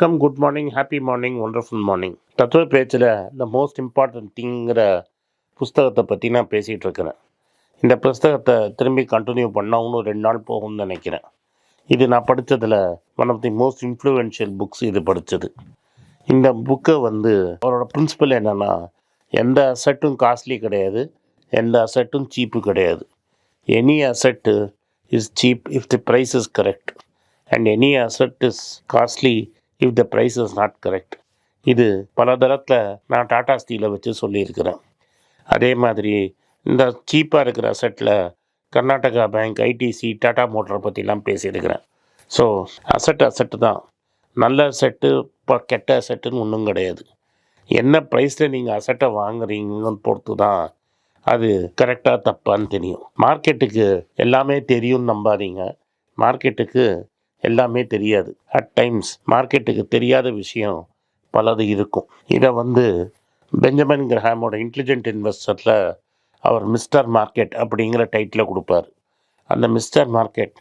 வணக்கம் good morning happy morning wonderful morning தத்துவ பேச்சில் த மோஸ்ட் இம்பார்ட்டன்ட் திங்கிற புஸ்தகத்தை பற்றி நான் பேசிகிட்டு இருக்கிறேன். இந்த புஸ்தகத்தை திரும்பி கண்டினியூ பண்ணால் இன்னும் ரெண்டு நாள் போகும்னு நினைக்கிறேன். இது நான் படித்ததில் one of the most influential books இது படித்தது இந்த புக்கை வந்து அவரோட பிரின்சிபல் என்னென்னா எந்த அசட்டும் காஸ்ட்லி கிடையாது எந்த அசட்டும் சீப்பு கிடையாது. Any asset is cheap if the price is correct and any asset is costly if the price is not correct இது பல தரத்தில் நான் டாடா ஸ்டீலை வச்சு சொல்லியிருக்கிறேன். அதே மாதிரி இந்த சீப்பாக இருக்கிற அசட்டில் கர்நாடகா பேங்க் ஐடிசி டாடா மோட்டரை பற்றிலாம் பேசியிருக்கிறேன். ஸோ அசட் அசட்டு தான். நல்ல செட்டு இப்போ கெட்ட அசட்டுன்னு ஒன்றும் கிடையாது. என்ன ப்ரைஸில் நீங்கள் அசட்டை வாங்குறீங்கன்னு பொறுத்து தான் அது கரெக்டாக தப்பான்னு தெரியும். மார்க்கெட்டுக்கு எல்லாமே தெரியும்னு நம்பாதீங்க. மார்க்கெட்டுக்கு எல்லாமே தெரியாது. அட் டைம்ஸ் மார்க்கெட்டுக்கு தெரியாத விஷயம் பலது இருக்கும். இதை வந்து பெஞ்சமின் கிரஹாமோட இன்டெலிஜென்ட் இன்வெஸ்டரில் அவர் மிஸ்டர் மார்க்கெட் அப்படிங்கிற டைட்டில் கொடுப்பார். அந்த மிஸ்டர் மார்க்கெட்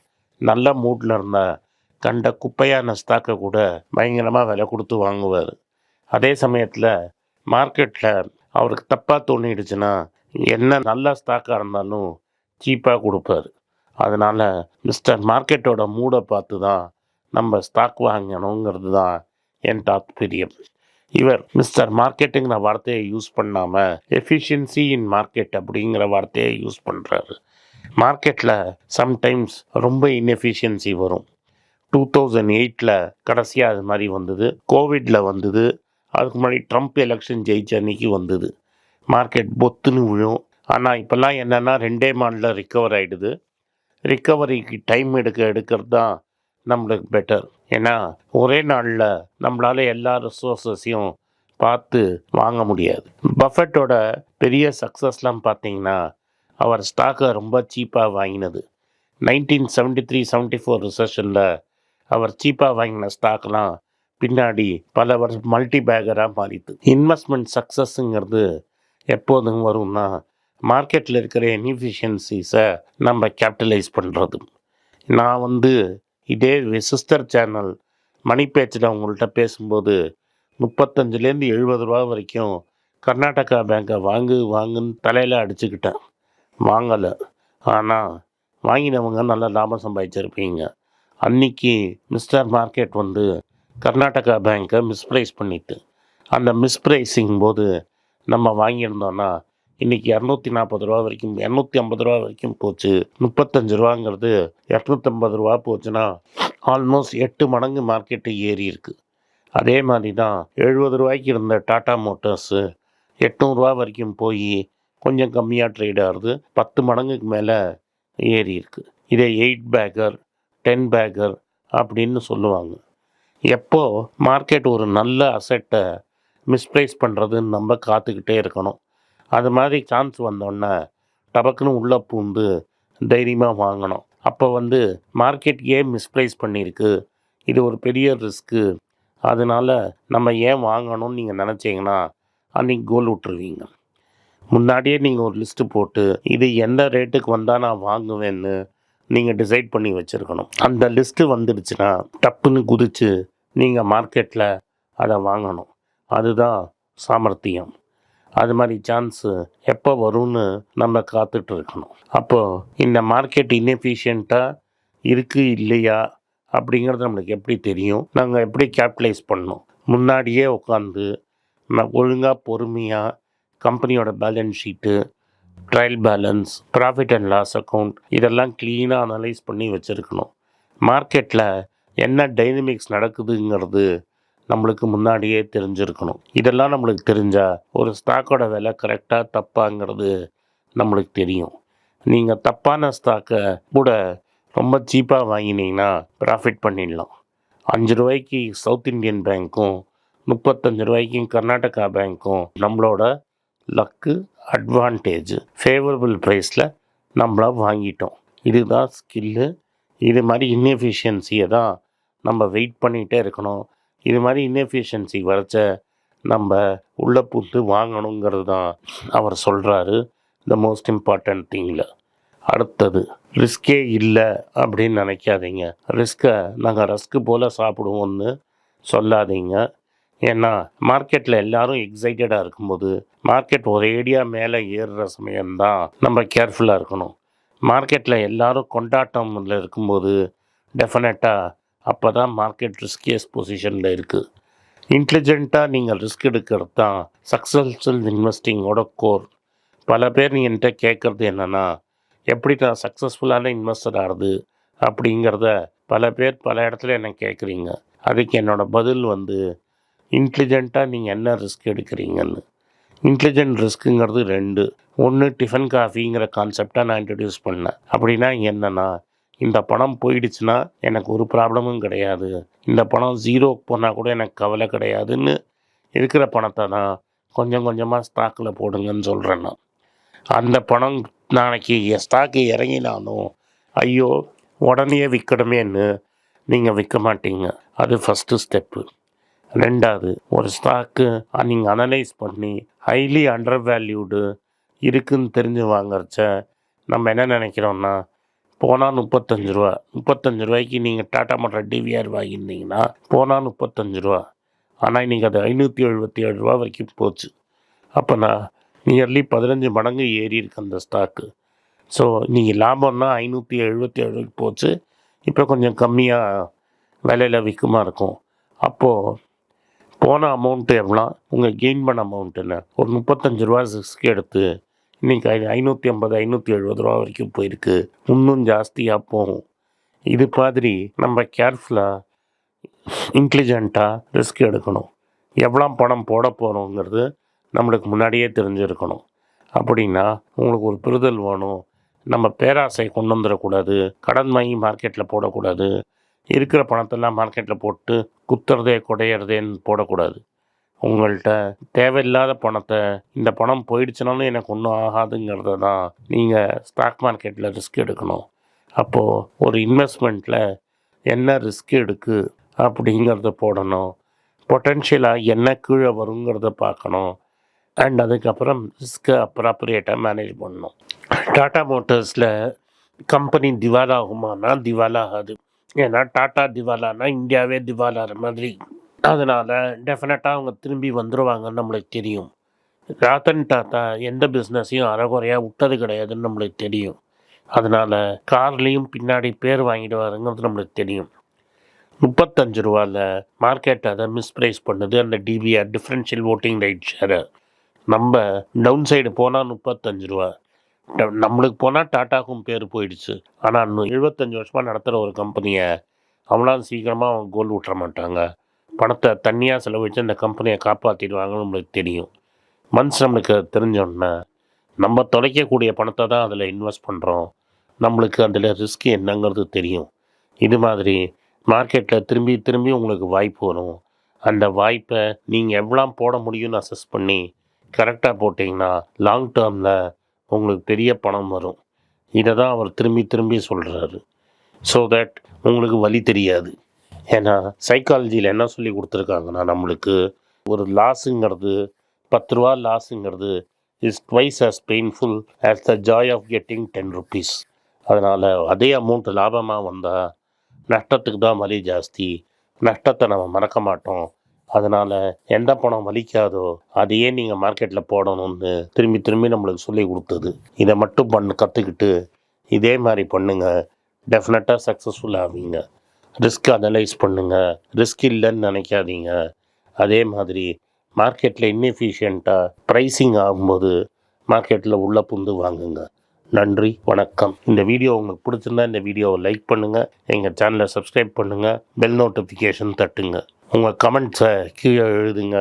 நல்ல மூடில் இருந்த கண்ட குப்பையான ஸ்டாக்கை கூட பயங்கரமாக விலை கொடுத்து வாங்குவார். அதே சமயத்தில் மார்க்கெட்டில் அவருக்கு தப்பாக தோணிடுச்சுன்னா என்ன நல்ல ஸ்டாக்காக இருந்தாலும் சீப்பாக கொடுப்பாரு. அதனால் மிஸ்டர் மார்க்கெட்டோட மூடை பார்த்து தான் நம்ம ஸ்டாக் வாங்கணுங்கிறது தான் என் தாத்பரியம். இவர் மிஸ்டர் மார்க்கெட்டுங்கிற வார்த்தையை யூஸ் பண்ணாமல் எஃபிஷியன்சி இன் மார்க்கெட் அப்படிங்கிற வார்த்தையை யூஸ் பண்ணுறாரு மார்க்கெட்டில் சம்டைம்ஸ் ரொம்ப இன்எஃபிஷியன்சி வரும். டூ தௌசண்ட் எயிட்டில் கடைசியாக அது மாதிரி வந்தது. கோவிடில் வந்தது. அதுக்கு முன்னாடி ட்ரம்ப் எலெக்ஷன் ஜெயிச்ச அன்னைக்கு வந்தது. மார்க்கெட் பொத்துன்னு விழும். ஆனால் இப்போல்லாம் என்னென்னா ரெண்டே மாடலில் ரிக்கவர் ஆகிடுது ரிக்கவரிக்கு டைம் எடுக்க எடுக்கிறது தான் நம்மளுக்கு பெட்டர் ஏன்னா ஒரே நாளில் நம்மளால் எல்லா ரிசோர்ஸஸையும் பார்த்து வாங்க முடியாது. பஃபெட்டோட பெரிய சக்ஸஸ்லாம் பார்த்தீங்கன்னா அவர் ஸ்டாக்கை ரொம்ப சீப்பாக வாங்கினது. Nineteen seventy three seventy four ரிசஷனில் அவர் சீப்பாக வாங்கின ஸ்டாக்லாம் பின்னாடி பல வருஷம் மல்டி பேக்கராக மாறிது இன்வெஸ்ட்மெண்ட் சக்ஸஸ்ங்கிறது எப்போதும் வரும்னா மார்க்கெட்டில் இருக்கிற இன்எஃபிஷியன்சிஸை நம்ம கேபிட்டலைஸ் பண்ணுறது நான் வந்து இதே சிஸ்டர் சேனல் மணி பேச்சில் அவங்கள்ட்ட பேசும்போது முப்பத்தஞ்சுலேருந்து எழுபது ரூபா வரைக்கும் கர்நாடகா பேங்கை வாங்கு வாங்குன்னு தலையில் அடிச்சுக்கிட்டேன். வாங்கலை. ஆனால் வாங்கினவங்க நல்லா லாபம் சம்பாதிச்சிருப்பீங்க. அன்னைக்கு மிஸ்டர் மார்க்கெட் வந்து கர்நாடகா பேங்க்கை மிஸ்ப்ரைஸ் பண்ணிட்டு அந்த மிஸ்ப்ரைஸிங் போது நம்ம வாங்கியிருந்தோன்னா இன்றைக்கி இரநூத்தி நாற்பது ரூபா வரைக்கும் இரநூத்தி ஐம்பது ரூபா வரைக்கும் போச்சு. முப்பத்தஞ்சு ரூபாங்கிறது இரநூத்தம்பது ரூபா போச்சுன்னா ஆல்மோஸ்ட் எட்டு மடங்கு மார்க்கெட்டு ஏறி இருக்குது அதே மாதிரி தான் எழுபது ரூபாய்க்கு இருந்த டாட்டா மோட்டார்ஸு எட்நூறுரூவா வரைக்கும் போய் கொஞ்சம் கம்மியாக ட்ரேட் ஆகுது. பத்து மடங்குக்கு மேலே ஏறி இருக்குது இதே எயிட் பேக்கர் டென் பேக்கர் அப்படின்னு சொல்லுவாங்க. எப்போது மார்க்கெட் ஒரு நல்ல அசெட்டை மிஸ்ப்ளேஸ் பண்ணுறதுன்னு நம்ம காத்துக்கிட்டே இருக்கணும். அது மாதிரி சான்ஸ் வந்தோடனே டபக்குன்னு உள்ளே பூந்து தைரியமாக வாங்கணும். அப்போ வந்து மார்க்கெட் ஏன் மிஸ்பிளேஸ் பண்ணியிருக்கு. இது ஒரு பெரிய ரிஸ்க்கு அதனால் நம்ம ஏன் வாங்கணும்னு நீங்கள் நினச்சிங்கன்னா அன்றைக்கி கோல் விட்டுருவீங்க. முன்னாடியே நீங்கள் ஒரு லிஸ்ட்டு போட்டு இது எந்த ரேட்டுக்கு வந்தால் நான் வாங்குவேன்னு நீங்கள் டிசைட் பண்ணி வச்சுருக்கணும். அந்த லிஸ்ட்டு வந்துடுச்சுன்னா டப்புன்னு குதித்து நீங்கள் மார்க்கெட்டில் அதை வாங்கணும். அதுதான் சாமர்த்தியம். அது மாதிரி சான்ஸு எப்போ வரும்னு நம்ம காத்துட்டு இருக்கணும். அப்போது இந்த மார்க்கெட் இன்எஃபிஷியண்ட்டாக இருக்குது இல்லையா? அப்படிங்கிறது நம்மளுக்கு எப்படி தெரியும்? நாங்கள் எப்படி கேபிட்டலைஸ் பண்ணோம் முன்னாடியே உட்காந்து ஒழுங்காக பொறுமையாக கம்பெனியோட balance sheet trial balance profit and loss account இதெல்லாம் க்ளீனாக அனலைஸ் பண்ணி வச்சுருக்கணும். மார்க்கெட்டில் என்ன டைனமிக்ஸ் நடக்குதுங்கிறது நம்மளுக்கு முன்னாடியே தெரிஞ்சிருக்கணும். இதெல்லாம் நம்மளுக்கு தெரிஞ்சால் ஒரு ஸ்டாக்கோட விலை கரெக்டாக தப்பாங்கிறது நம்மளுக்கு தெரியும். நீங்கள் தப்பான ஸ்டாக்கை கூட ரொம்ப சீப்பாக வாங்கினீங்கன்னா ப்ராஃபிட் பண்ணிடலாம். அஞ்சு ரூபாய்க்கு சவுத் இந்தியன் பேங்க்கும் முப்பத்தஞ்சு ரூபாய்க்கும் கர்நாடகா பேங்க்கும் நம்மளோட லக்கு அட்வான்டேஜ் ஃபேவரபிள் ப்ரைஸில் நம்மள வாங்கிட்டோம். இதுதான் ஸ்கில்லு இது மாதிரி இன்எஃபிஷியன்சியை தான் நம்ம வெயிட் பண்ணிகிட்டே இருக்கணும். இது மாதிரி இன்எஃபிஷியன்சி வரைச்ச நம்ம உள்ளே புத்து வாங்கணுங்கிறது தான் அவர் சொல்கிறாரு த மோஸ்ட் இம்பார்ட்டன்ட் திங்கில் அடுத்தது ரிஸ்கே இல்லை அப்படின்னு நினைக்காதீங்க. ரிஸ்க்கை நாங்கள் ரஸ்க்கு போல் சாப்பிடுவோம்னு சொல்லாதீங்க. ஏன்னா மார்க்கெட்டில் எல்லாரும் எக்ஸைட்டடாக இருக்கும்போது மார்க்கெட் ஒரேடியா மேலே ஏறுற சமயம்தான் நம்ம கேர்ஃபுல்லாக இருக்கணும். மார்க்கெட்டில் எல்லாரும் கொண்டாட்டம்ல இருக்கும்போது டெஃபினட்டாக அப்போ தான் மார்க்கெட் ரிஸ்கியஸ் பொசிஷனில் இருக்குது இன்டெலிஜென்ட்டாக நீங்கள் ரிஸ்க் எடுக்கிறது தான் சக்ஸஸ்ஃபுல் இன்வெஸ்டிங்கோட கோர் பல பேர் நீ என்கிட்ட கேட்குறது என்னென்னா எப்படி நான் சக்ஸஸ்ஃபுல்லான இன்வெஸ்டர் ஆகுது அப்படிங்கிறத பல பேர் பல இடத்துல என்னை கேட்குறீங்க. அதுக்கு என்னோட பதில் வந்து இன்டெலிஜென்ட்டாக நீங்கள் என்ன ரிஸ்க் எடுக்கிறீங்கன்னு. இன்டெலிஜென்ட் ரிஸ்க்குங்கிறது ரெண்டு. ஒன்று டிஃபன் காஃபிங்கிற கான்செப்டாக நான் இன்ட்ரடியூஸ் பண்ணேன். அப்படின்னா என்னென்னா இந்த பணம் போயிடுச்சுன்னா எனக்கு ஒரு ப்ராப்ளமும் கிடையாது. இந்த பணம் ஜீரோக்கு போனால் கூட எனக்கு கவலை கிடையாதுன்னு இருக்கிற பணத்தை தான் கொஞ்சம் கொஞ்சமாக ஸ்டாக்கில் போடுங்கன்னு சொல்கிறேன் நான். அந்த பணம் நாளைக்கு ஸ்டாக்கு இறங்கினாலும் ஐயோ உடனே விற்கணுமேன்னு நீங்கள் விற்க மாட்டீங்க. அது ஃபஸ்ட்டு ஸ்டெப்பு ரெண்டாவது ஒரு ஸ்டாக்கு நீங்கள் அனலைஸ் பண்ணி ஹைலி அண்டர் வேல்யூடு இருக்குதுன்னு தெரிஞ்சு வாங்குறச்ச நம்ம என்ன நினைக்கிறோன்னா போனால் முப்பத்தஞ்சு ரூபா. முப்பத்தஞ்சு ரூபாய்க்கு நீங்கள் டாட்டா மோட்டர் டிவிஆர் வாங்கியிருந்தீங்கன்னா போனால் முப்பத்தஞ்சு ரூபா. ஆனால் இன்றைக்கி அது ஐநூற்றி எழுபத்தி ஏழு ரூபா வரைக்கும் போச்சு. அப்போ நான் நியர்லி பதினஞ்சு மடங்கு ஏறி இருக்கு அந்த ஸ்டாக்கு. ஸோ நீங்கள் லாபம்னா ஐநூற்றி எழுபத்தி ஏழு போச்சு. இப்போ கொஞ்சம் கம்மியாக விலையில் விற்குமா இருக்கும். அப்போது போன அமௌண்ட்டு எவ்வளோ உங்கள் கெயின் பண்ண அமௌண்ட் என்ன? ஒரு முப்பத்தஞ்சு ரூபா ரிஸ்க் எடுத்து இன்றைக்கி ஐ ஐநூற்றி ஐம்பது ஐநூற்றி எழுபது ரூபா வரைக்கும் போயிருக்கு. இன்னும் ஜாஸ்தியாக போகும். இது மாதிரி நம்ம கேர்ஃபுல்லாக இன்டெலிஜென்ட்டாக ரிஸ்க் எடுக்கணும். எவ்வளோ பணம் போட போகிறோங்கிறது நம்மளுக்கு முன்னாடியே தெரிஞ்சிருக்கணும். அப்படின்னா உங்களுக்கு ஒரு புரிதல் வேணும். நம்ம பேராசை கொண்டு வந்துடக்கூடாது. கடன் வாங்கி மார்க்கெட்டில் போடக்கூடாது. இருக்கிற பணத்தெல்லாம் மார்க்கெட்டில் போட்டு குத்துறதே குடையிறதேன்னு போடக்கூடாது. உங்கள்கிட்ட தேவையில்லாத பணத்தை இந்த பணம் போயிடுச்சுனாலும் எனக்கு ஒன்றும் ஆகாதுங்கிறத தான் நீங்கள் ஸ்டாக் மார்க்கெட்டில் ரிஸ்க் எடுக்கணும். அப்போது ஒரு இன்வெஸ்ட்மெண்ட்டில் என்ன ரிஸ்க் எடுக்கு அப்படிங்கிறத போடணும். பொட்டென்ஷியலாக என்ன கீழே வருங்கிறத பார்க்கணும். அண்ட் அதுக்கப்புறம் ரிஸ்க்கை அப்ராப்ரியேட்டாக மேனேஜ் பண்ணணும். டாட்டா மோட்டர்ஸில் கம்பெனி திவாலாகுமானா திவாலாகாது. திவாலா ஏன்னா டாட்டா திவாலானா இந்தியாவே திவாலாகிற மாதிரி அதனால் டெஃபினட்டாக அவங்க திரும்பி வந்துடுவாங்கன்னு நம்மளுக்கு தெரியும். ராத்தன் டாத்தா எந்த பிஸ்னஸையும் அறகுறையாக விட்டது கிடையாதுன்னு நம்மளுக்கு தெரியும். அதனால் கார்லேயும் பின்னாடி பேர் வாங்கிடுவாருங்கிறது நம்மளுக்கு தெரியும். முப்பத்தஞ்சு ரூபாவில் மார்க்கெட் அதை மிஸ்ப்ரைஸ் பண்ணுது. அந்த டிபிஆர் டிஃப்ரென்ஷியல் ஓட்டிங் ரைட் ஷேரை நம்ம டவுன் சைடு போனால் முப்பத்தஞ்சு ரூபா. நம்மளுக்கு போனால் டாட்டாக்கும் பேர் போயிடுச்சு. ஆனால் இன்னும் எழுபத்தஞ்சு வருஷமாக நடத்துகிற ஒரு கம்பெனியை அவங்களாம் சீக்கிரமாக அவங்க கோல் விட்டுற மாட்டாங்க. பணத்தை தண்ணியாக செலவழித்து அந்த கம்பெனியை காப்பாற்றிடுவாங்கன்னு நம்மளுக்கு தெரியும். மனுஷன் நம்மளுக்கு தெரிஞ்சோன்னா நம்ம தொலைக்கக்கூடிய பணத்தை தான் அதில் இன்வெஸ்ட் பண்ணுறோம் நம்மளுக்கு அதில் ரிஸ்க் என்னங்கிறது தெரியும். இது மாதிரி மார்க்கெட்டில் திரும்பி திரும்பி உங்களுக்கு வாய்ப்பு வரும். அந்த வாய்ப்பை நீங்கள் எவ்வளோ போட முடியும்னு அசஸ் பண்ணி கரெக்டாக போட்டிங்கன்னா லாங் டேர்மில் உங்களுக்கு பெரிய பணம் வரும். இதை தான் அவர் திரும்பி திரும்பி சொல்கிறாரு ஸோ தட் உங்களுக்கு வழி தெரியாது. ஏன்னா சைக்காலஜியில் என்ன சொல்லி கொடுத்துருக்காங்கன்னா நம்மளுக்கு ஒரு லாஸுங்கிறது பத்து ரூபா லாஸுங்கிறது is twice as painful as the joy of getting ten rupees அதனால் அதே அமௌண்ட் லாபமாக வந்தால் நஷ்டத்துக்கு தான் வலி ஜாஸ்தி. நஷ்டத்தை நம்ம மறக்க மாட்டோம். அதனால் எந்த பணம் வலிக்காதோ அதையே நீங்கள் மார்க்கெட்டில் போடணும்னு திரும்பி திரும்பி நம்மளுக்கு சொல்லி கொடுத்தது. இதை மட்டும் பண்ணு கற்றுக்கிட்டு இதே மாதிரி பண்ணுங்கள் டெஃபினட்டாக சக்ஸஸ்ஃபுல் ஆவீங்க. ரிஸ்க் அனலைஸ் பண்ணுங்கள் ரிஸ்க் இல்லைன்னு நினைக்காதீங்க. அதே மாதிரி மார்க்கெட்டில் இன்எஃபிஷியண்ட்டாக ப்ரைஸிங் ஆகும்போது மார்க்கெட்டில் உள்ள புந்து வாங்குங்க. நன்றி வணக்கம். இந்த வீடியோ உங்களுக்கு பிடிச்சிருந்தா இந்த வீடியோவை லைக் பண்ணுங்கள் எங்கள் சேனலை சப்ஸ்கிரைப் பண்ணுங்கள் பெல் நோட்டிஃபிகேஷன் தட்டுங்க. உங்கள் கமெண்ட்ஸை கீழே எழுதுங்க.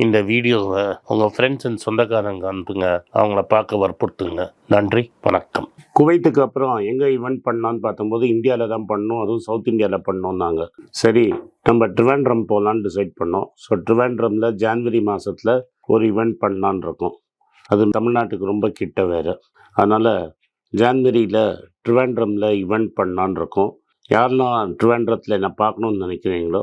இந்த வீடியோவை உங்கள் ஃப்ரெண்ட்ஸ் அண்ட் சொந்தக்காரங்க அனுப்புங்க. அவங்கள பார்க்க வற்புறுத்துங்க. நன்றி வணக்கம். குவைத்துக்கு அப்புறம் எங்கே ஈவெண்ட் பண்ணான்னு பார்த்தம்போது இந்தியாவில் தான் பண்ணோம். அதுவும் சவுத் இந்தியாவில் பண்ணோம்னாங்க சரி நம்ம ட்ரிவாண்ட்ரம் போகலான்னு டிசைட் பண்ணோம். ஸோ ட்ரிவாண்ட்ரமில் ஜான்வரி மாதத்தில் ஒரு ஈவெண்ட் பண்ணலான்னு இருக்கோம். அது தமிழ்நாட்டுக்கு ரொம்ப கிட்ட வேறு. அதனால் ஜான்வரியில் ட்ரிவாண்ட்ரமில் ஈவெண்ட் பண்ணலான்னு இருக்கோம். யாரெல்லாம் ட்ரிவாண்ட்ரத்தில் என்ன பார்க்கணுன்னு நினைக்கிறீங்களோ